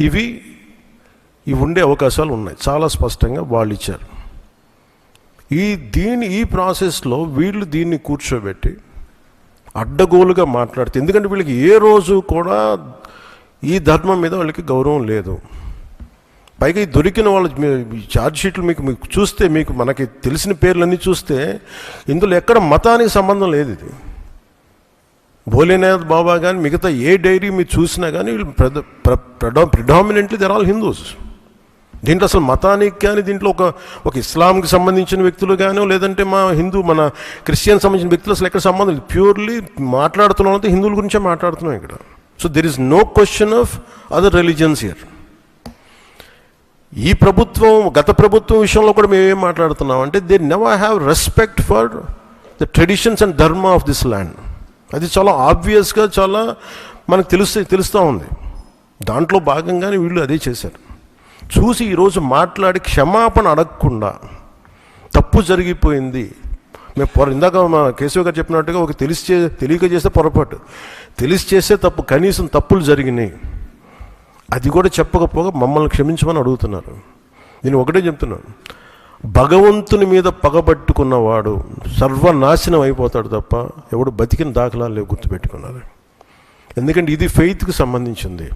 ఇవి ఇవి ఉండే అవకాశాలు ఉన్నాయి. చాలా స్పష్టంగా వాళ్ళు ఇచ్చారు. ఈ దీని ఈ ప్రాసెస్లో వీళ్ళు దీన్ని కూర్చోబెట్టి అడ్డగోలుగా మాట్లాడితే ఎందుకంటే వీళ్ళకి ఏ రోజు కూడా ఈ ధర్మం మీద వాళ్ళకి గౌరవం లేదు. పైగా ఈ దొరికిన వాళ్ళ ఛార్జ్ షీట్లు మీకు మీకు చూస్తే మీకు మనకి తెలిసిన పేర్లన్నీ చూస్తే ఇందులో ఎక్కడ మతానికి సంబంధం లేదు ఇది. భోలేనాథ్ బాబా కానీ మిగతా ఏ డైరీ మీరు చూసినా కానీ వీళ్ళు ప్రిడామినెంట్లీ దర్ ఆల్ హిందూస్ దీంట్లో అసలు మతానికి కానీ దీంట్లో ఒక ఒక ఇస్లాంకి సంబంధించిన వ్యక్తులు కానీ లేదంటే మా హిందూ మన క్రిస్టియన్ సంబంధించిన వ్యక్తులు అసలు ఎక్కడ సంబంధం లేదు. ప్యూర్లీ మాట్లాడుతున్నాం అంటే హిందువుల గురించే మాట్లాడుతున్నాం ఇక్కడ. So there is no question of other religions year ఈ ప్రభుత్వం గత ప్రభుత్వం విషయంలో కూడా మేము ఏం మాట్లాడుతున్నాం అంటే they never have respect for the traditions and dharma of this land అది చాలా ఆబ్వియస్గా చాలా మనకు తెలుస్తే తెలుస్తూ ఉంది. దాంట్లో భాగంగానే వీళ్ళు అదే చేశారు. చూసి ఈరోజు మాట్లాడి క్షమాపణ అడగకుండా తప్పు జరిగిపోయింది. మేము పొర ఇందాక మా కేశవ్ గారు చెప్పినట్టుగా ఒక తెలిసి చే తెలియక చేస్తే పొరపాటు. తెలిసి చేస్తే తప్పు కనీసం తప్పులు జరిగినాయి. అది కూడా చెప్పకపోగా మమ్మల్ని క్షమించమని అడుగుతున్నారు. నేను ఒకటే చెప్తున్నాను. భగవంతుని మీద పగబట్టుకున్నవాడు సర్వనాశనం అయిపోతాడు తప్ప ఎవడు బతికిన దాఖలాలు లేవు గుర్తుపెట్టుకున్నారు ఎందుకంటే ఇది ఫెయిత్కి సంబంధించింది.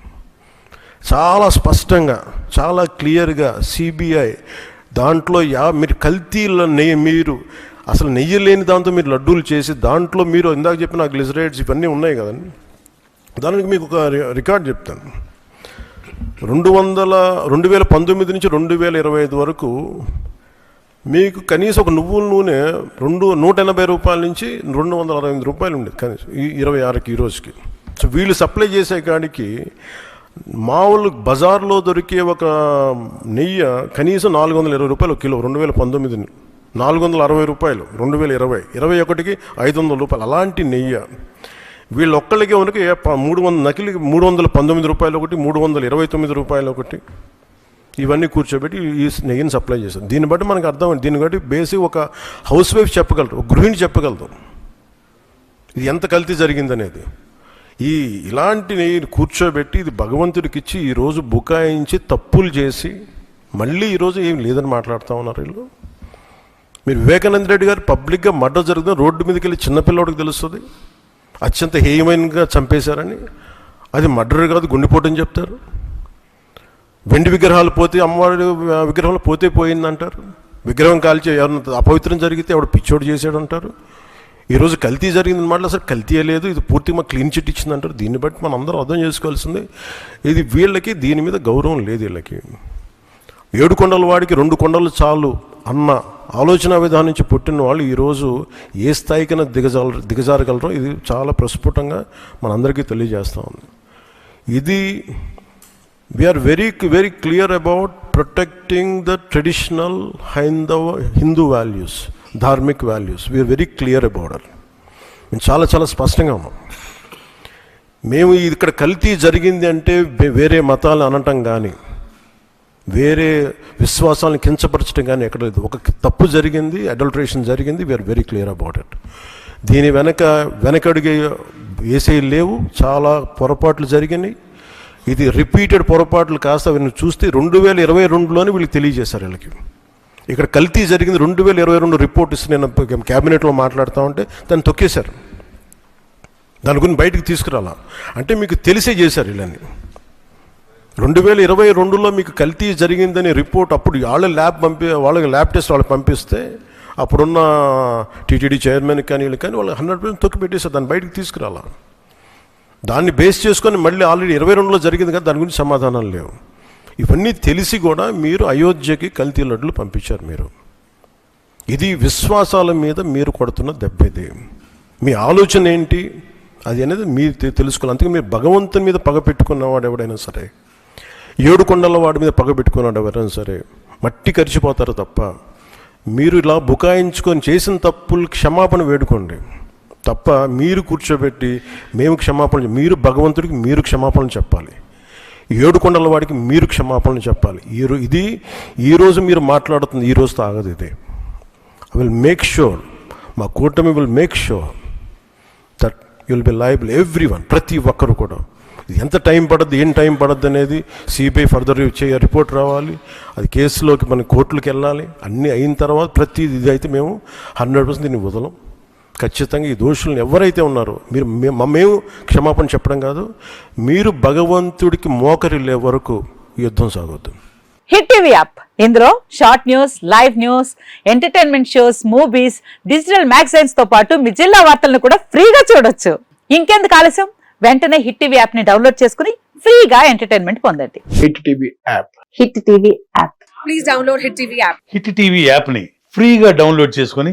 చాలా స్పష్టంగా చాలా క్లియర్గా సిబిఐ దాంట్లో యా మీరు కల్తీల నెయ్యి మీరు అసలు నెయ్యి లేని దాంతో మీరు లడ్డూలు చేసి దాంట్లో మీరు ఇందాక చెప్పిన గ్లిజరైడ్స్ ఇవన్నీ ఉన్నాయి కదండి. దానికి మీకు ఒక రి- రికార్డ్ చెప్తాను. రెండు వందల రెండు వేల పంతొమ్మిది నుంచి రెండు వేల ఇరవై ఐదు వరకు మీకు కనీసం ఒక నువ్వుల నూనె రెండు నూట ఎనభై రూపాయల నుంచి రెండు వందల అరవై ఎనిమిది రూపాయలు ఉండేది కనీసం ఈ ఇరవై ఆరుకి ఈ రోజుకి. సో వీళ్ళు సప్లై చేసే కాడికి మామూలు బజార్లో దొరికే ఒక నెయ్యి కనీసం నాలుగు వందల ఇరవై రూపాయలు కిలో రెండు వేల పంతొమ్మిది నాలుగు వందల అరవై రూపాయలు రెండు వేల ఇరవై ఇరవై ఒకటికి ఐదు వందల రూపాయలు. అలాంటి నెయ్యి వీళ్ళు ఒక్కళ్ళకి ఉనికి మూడు వందల నకిలి మూడు వందల పంతొమ్మిది రూపాయలు ఒకటి మూడు వందల ఇరవై తొమ్మిది రూపాయలు ఒకటి. ఇవన్నీ కూర్చోబెట్టి ఈ నెయ్యిని సప్లై చేశారు. దీన్ని బట్టి మనకు అర్థం దీన్ని బట్టి బేసిక్ ఒక హౌస్ వైఫ్ చెప్పగలరు ఒక గృహిణి చెప్పగలదు. ఇది ఎంత కల్తీ జరిగిందనేది. ఈ ఇలాంటి నెయ్యిని కూర్చోబెట్టి ఇది భగవంతుడికి ఇచ్చి ఈరోజు బుకాయించి తప్పులు చేసి మళ్ళీ ఈరోజు ఏం లేదని మాట్లాడుతూ ఉన్నారు వీళ్ళు? మీరు వివేకానంద రెడ్డి గారు పబ్లిక్గా మర్డర్ జరుగుతుంది రోడ్డు మీదకి వెళ్ళి చిన్నపిల్లవాడికి తెలుస్తుంది? అత్యంత హేయమైనగా చంపేశారని? అది మర్డర్ కాదు గుండెపోటని చెప్తారు. వెండి విగ్రహాలు పోతే అమ్మవారి విగ్రహాలు పోతే పోయిందంటారు? విగ్రహం కాల్చి ఎవరిన అపవిత్రం జరిగితే ఎవడు పిచ్చోడు చేశాడంటారు? ఈరోజు కల్తీ జరిగింది మాట అసలు కల్తీ లేదు ఇది పూర్తిగా మాకు క్లీన్ చిట్ ఇచ్చింది అంటారు దీన్ని బట్టి మనం అందరం అర్థం చేసుకోవాల్సింది ఇది వీళ్ళకి దీని మీద గౌరవం లేదు వీళ్ళకి. ఏడు కొండల వాడికి రెండు కొండలు చాలు అన్న ఆలోచన విధానం నుంచి పుట్టిన వాళ్ళు ఈరోజు ఏ స్థాయికైనా దిగజాల దిగజారగలరో ఇది చాలా ప్రస్ఫుటంగా మనందరికీ తెలియజేస్తూ ఉంది. ఇది we're very very clear about protecting the traditional హైందవ Hindu values dharmic values we're very clear about అర్ మేము చాలా చాలా స్పష్టంగా ఉన్నాం. మేము ఇక్కడ కల్తీ జరిగింది అంటే వేరే మతాలు అనటం కానీ వేరే విశ్వాసాలను కించపరచడం కానీ ఎక్కడ లేదు. ఒక తప్పు జరిగింది అడల్ట్రేషన్ జరిగింది we're very clear about it దీని వెనక వెనకడుగే వేసే లేవు చాలా పొరపాట్లు జరిగినాయి. ఇది రిపీటెడ్ పొరపాట్లు కాస్త వీళ్ళని చూస్తే రెండు వేల ఇరవై రెండులోనే వీళ్ళకి తెలియజేశారు వీళ్ళకి. ఇక్కడ కల్తీ జరిగింది రెండు వేల ఇరవై రెండు రిపోర్ట్ ఇస్తే నేను క్యాబినెట్లో మాట్లాడుతూ ఉంటే దాన్ని తొక్కేశారు. దాని గురించి బయటికి తీసుకురాలా. అంటే మీకు తెలిసే చేశారు వీళ్ళని. రెండు వేల ఇరవై రెండులో మీకు కల్తీ జరిగిందని రిపోర్ట్ అప్పుడు వాళ్ళ ల్యాబ్ పంపి వాళ్ళకి ల్యాబ్ టెస్ట్ వాళ్ళకి పంపిస్తే అప్పుడున్న టీటీడీ చైర్మన్ కానీ వీళ్ళు కానీ వాళ్ళు హండ్రెడ్ పర్సెంట్ తొక్కి పెట్టేశారు దాన్ని బయటికి తీసుకురాలా. దాన్ని బేస్ చేసుకొని మళ్ళీ ఆల్రెడీ ఇరవై రెండులో జరిగింది కదా దాని గురించి సమాధానాలు లేవు. ఇవన్నీ తెలిసి కూడా మీరు అయోధ్యకి కల్తీ లడ్లు పంపించారు మీరు. ఇది విశ్వాసాల మీద మీరు కొడుతున్న దెబ్బ ఇది. మీ ఆలోచన ఏంటి? అది అనేది మీరు తెలుసుకోవాలి. అందుకే మీరు భగవంతుని మీద పగ పెట్టుకున్నవాడు ఎవడైనా సరే ఏడు కొండల వాడి మీద పగ పెట్టుకున్నాడు ఎవరైనా సరే మట్టి కరిచిపోతారు తప్ప మీరు ఇలా బుకాయించుకొని చేసిన తప్పులు క్షమాపణ వేడుకోండి. తప్ప మీరు కూర్చోబెట్టి మేము క్షమాపణ మీరు భగవంతుడికి మీరు క్షమాపణ చెప్పాలి. ఏడు కొండల వాడికి మీరు క్షమాపణ చెప్పాలి. ఈ ఇది ఈరోజు మీరు మాట్లాడుతుంది ఈ రోజుతో ఆగదు ఇది. ఐ విల్ మేక్ షూర్ మా కూటమి will make sure that will be liable everyone ప్రతి ఒక్కరు కూడా. ఇది ఎంత టైం పడద్దు ఏం టైం పడద్దు అనేది సిబిఐ ఫర్దర్ చేయ రిపోర్ట్ రావాలి. అది కేసులోకి మన కోర్టులకు వెళ్ళాలి. అన్నీ అయిన తర్వాత ప్రతి ఇది అయితే మేము హండ్రెడ్ పర్సెంట్ దీన్ని వదలం. ఖచ్చితంగా ఈ దోషులను ఎవరైతే ఉన్నారో మీరు మేము క్షమాపణ చెప్పడం కాదు మీరు భగవంతుడికి మోకరిల్లే వరకు యుద్ధం సాగొద్దు. Hit TV app. ఇందులో short news live news entertainment shows movies digital మ్యాగజైన్స్తో పాటు మీ జిల్లా వార్తలను కూడా ఫ్రీగా చూడొచ్చు. ఇంకెందుకు ఆలస్యం? వెంటనే హిట్ టీవీ యాప్ని డౌన్లోడ్ చేసుకుని ఫ్రీగా ఎంటర్టైన్మెంట్ పొందండి. Hit TV app. Hit TV app. Please download Hit TV app. Hit TV యాప్ని ఫ్రీగా డౌన్లోడ్ చేసుకొని